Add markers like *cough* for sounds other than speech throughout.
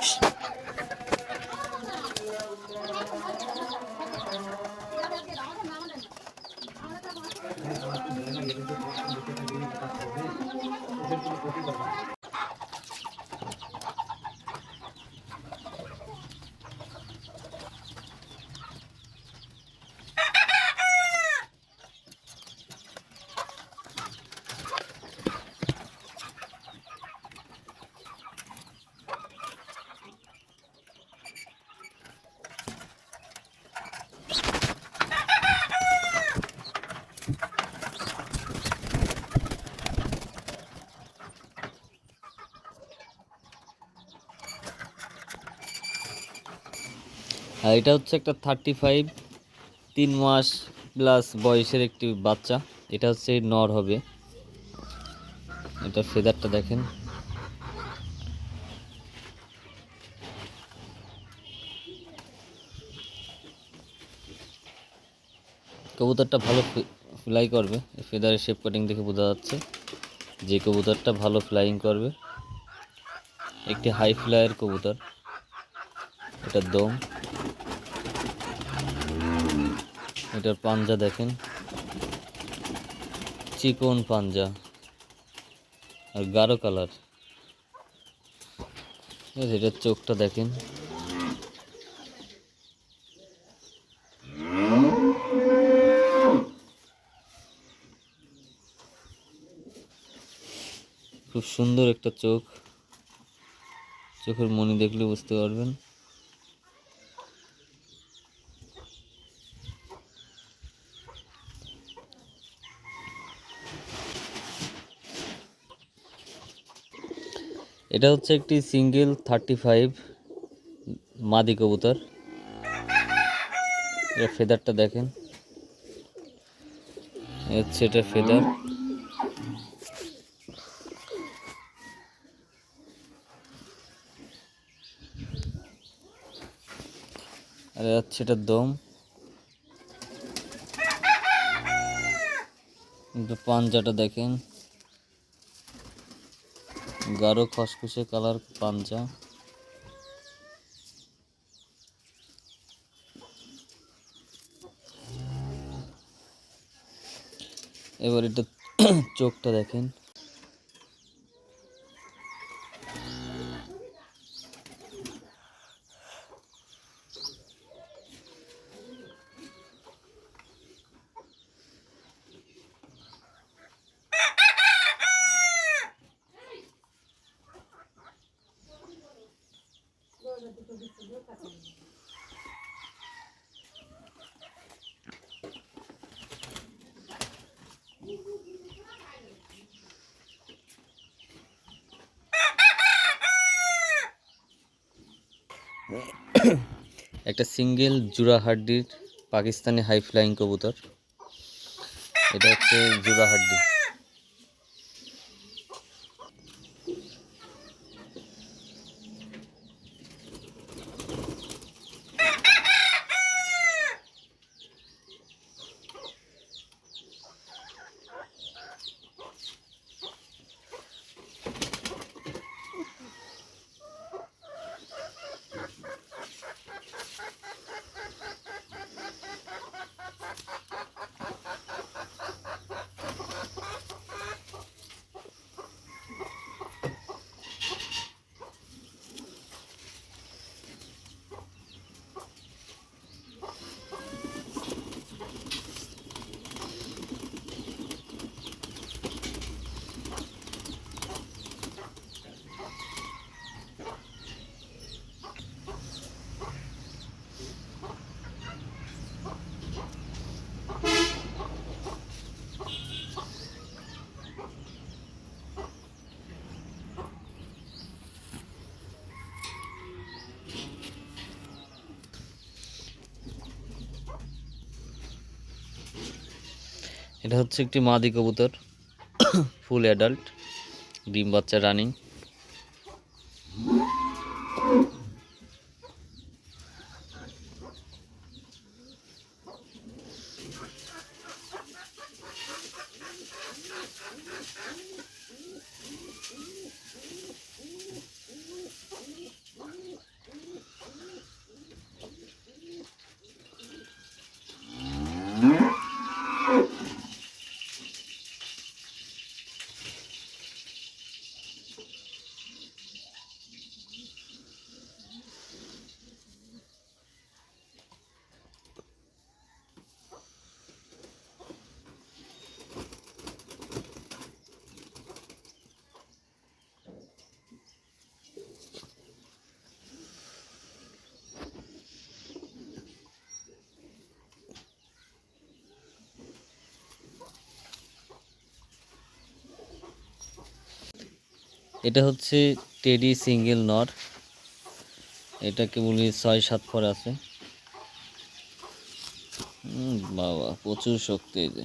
Shh. আর এটা হচ্ছে একটা থার্টি ফাইভ তিন মাস প্লাস বয়সের একটি বাচ্চা। এটা হচ্ছে নর হবে। এটা ফেদারটা দেখেন। কবুতরটা ভালো ফ্লাই করবে। ফেদারের শেপ কাটিং দেখে বোঝা যাচ্ছে যে কবুতরটা ভালো ফ্লাইং করবে। একটি হাই ফ্লাইয়ের কবুতর। এটার দম। এটার পাঞ্জা দেখেন। চিকন পাঞ্জা। আর গাঢ় কালার। এটার চোখটা দেখেন। খুব সুন্দর একটা চোখ। চোখের মনি দেখলে বুঝতে পারবেন। এটা হচ্ছে একটি সিঙ্গেল থার্টি ফাইভ মাদি কবুতর। এটা ফেদারটা দেখেন। হচ্ছে এটা ফেদার। আর হচ্ছে এটার দম। পাঞ্জাটা দেখেন। গাঢ় খসখসে কালার পাঞ্জা। এবার এটা *clears throat* চোখটা দেখেন। একটা সিঙ্গেল জুরা হাড্ডির পাকিস্তানি হাই ফ্লাইং কবুতর। এটা হচ্ছে জুরা এটা হচ্ছে একটি মাদি কবুতর *coughs* ফুল অ্যাডাল্ট ডিম বাচ্চা রানিং। এটা হচ্ছে টেডি সিঙ্গেল নর এটাকে বলি ছয় সাত পর আছে। বাবা, প্রচুর শক্তি যে।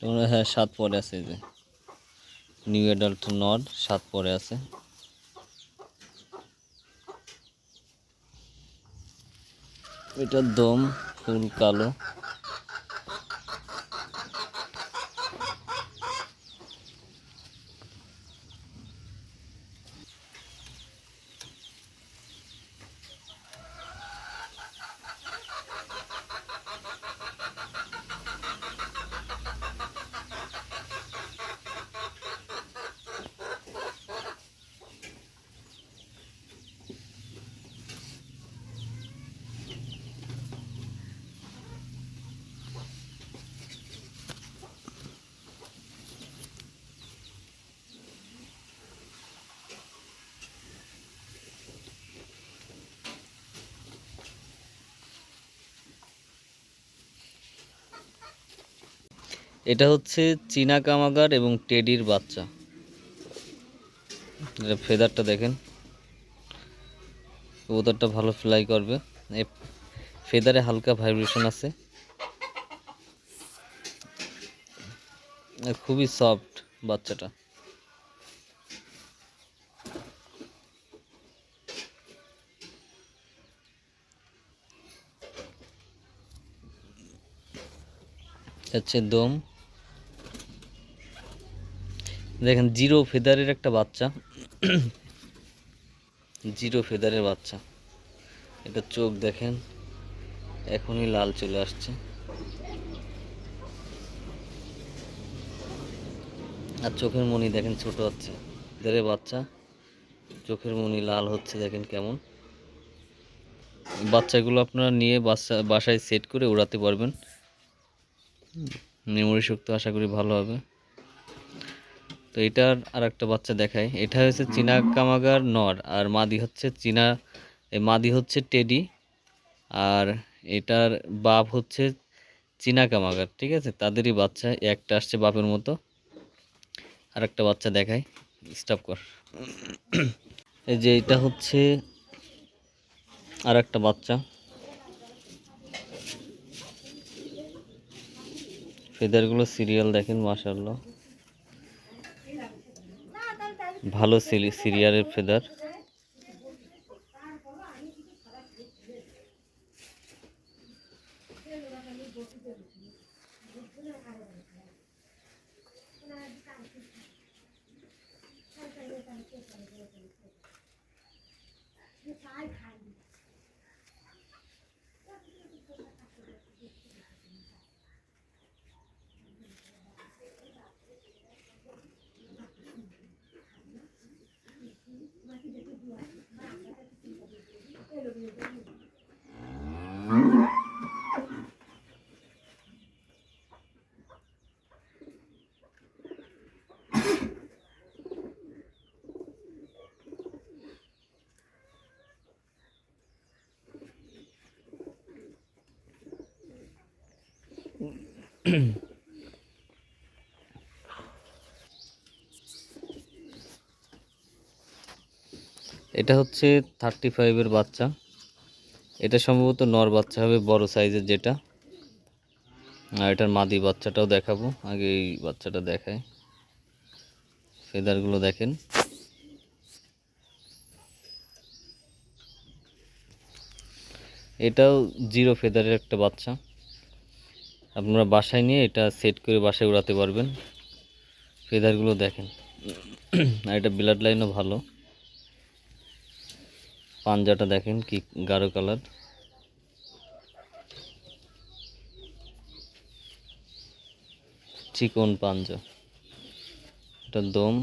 তোমরা হ্যাঁ সাত পরে আছে এই যে। নিউ অ্যাডাল্ট নট সাত পরে আছে। এটার দম ফুল কালো। এটা হচ্ছে চীনা কামাগার এবং টেডির বাচ্চা। এটা ফেদারটা দেখেন। কবুতরটা ভালো ফ্লাই করবে। ফেদারে হালকা ভাইব্রেশন আছে। খুবই সফট বাচ্চাটা। হচ্ছে দম। দেখেন জিরো ফেদারের একটা বাচ্চা। জিরো ফেদারের বাচ্চা। এটা চোখ দেখেন এখনই লাল চলে আসছে। আর চোখের মনি দেখেন ছোট হচ্ছে। ফেদারের বাচ্চা চোখের মনি লাল হচ্ছে দেখেন কেমন। বাচ্চাগুলো আপনারা নিয়ে বাসা বাসায় সেট করে উড়াতে পারবেন। মেমোরি শক্তি আশা করি ভালো হবে। তো এটার আর একটা বাচ্চা দেখায় এটা হচ্ছে চীনা কামাগার নর, আর মাদি হচ্ছে চীনা এই মাদি হচ্ছে টেডি, আর এটার বাপ হচ্ছে চীনা কামাগার, ঠিক আছে? তাদেরই বাচ্চা, একটা আসছে বাপের মতো। আর একটা বাচ্চা দেখায় স্টপ কর। এই যে এটা হচ্ছে আর একটা বাচ্চা। ফেদারগুলো সিরিয়াল দেখেন মাশাল্লাহ ভালো সিরিয়ালের ফেদার। *clears throat* এটা হচ্ছে থার্টি ফাইভের বাচ্চা। এটা সম্ভবত নর বাচ্চা হবে, বড় সাইজের যেটা। আর এটার মাদি বাচ্চাটাও দেখাবো, আগে এই বাচ্চাটা দেখায় ফেদারগুলো দেখেন। এটাও জিরো ফেদারের একটা বাচ্চা। আপনারা বাসায় নিয়ে এটা সেট করে বাসায় উড়াতে পারবেন। ফেদারগুলো দেখেন। আর এটা ব্লাড লাইনও ভালো। পাঞ্জাটা দেখেন কি গাঢ় কালার চিকন পাঞ্জা। এটা দম।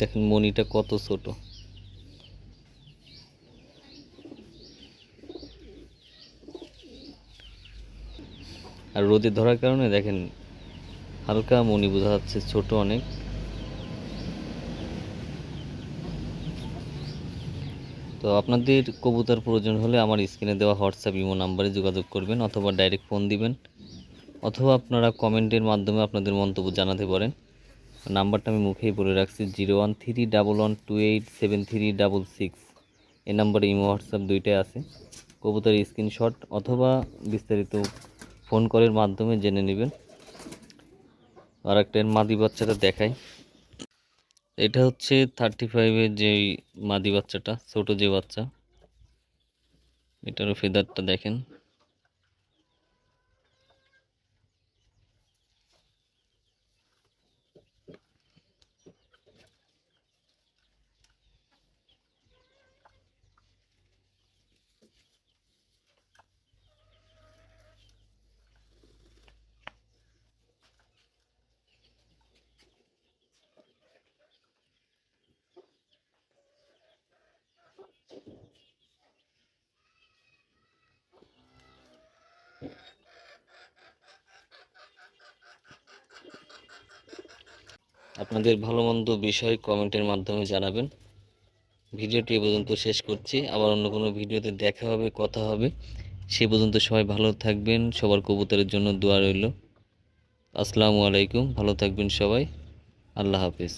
দেখেন মনিটা কত ছোট। আর রোদে ধরার কারণে দেখেন হালকা মনি বোঝা যাচ্ছে ছোট অনেক। তো আপনাদের কবুতর প্রয়োজন হলে আমার স্ক্রিনে দেওয়া হোয়াটসঅ্যাপ ইমো নাম্বারে যোগাযোগ করবেন অথবা ডাইরেক্ট ফোন দিবেন। অথবা আপনারা কমেন্টের মাধ্যমে আপনাদের মন্তব্য জানাতে পারেন। নাম্বারটা আমি মুখেই বলে রাখছি, zero one three double one two eight seven three double six. এই নাম্বারে ইমো, হোয়াটসঅ্যাপ দুইটাই আছে। কবুতরের স্ক্রিনশট অথবা বিস্তারিত ফোন কলের মাধ্যমে জেনে নেবেন। আর একটা মাদি বাচ্চাটা দেখাই। এটা হচ্ছে থার্টি ফাইভের যে মাদি বাচ্চাটা, ছোট যে বাচ্চা, এটারও ফেদারটা দেখেন। আপনাদের ভালো মন্দ বিষয় কমেন্টের মাধ্যমে জানাবেন। ভিডিওটি এ পর্যন্ত শেষ করছি। আবার অন্য কোনো ভিডিওতে দেখা হবে, কথা হবে। সে পর্যন্ত সবাই ভালো থাকবেন। সবার কবুতরের জন্য দোয়া রইল। আসসালামু আলাইকুম। ভালো থাকবেন সবাই। আল্লাহ হাফিজ।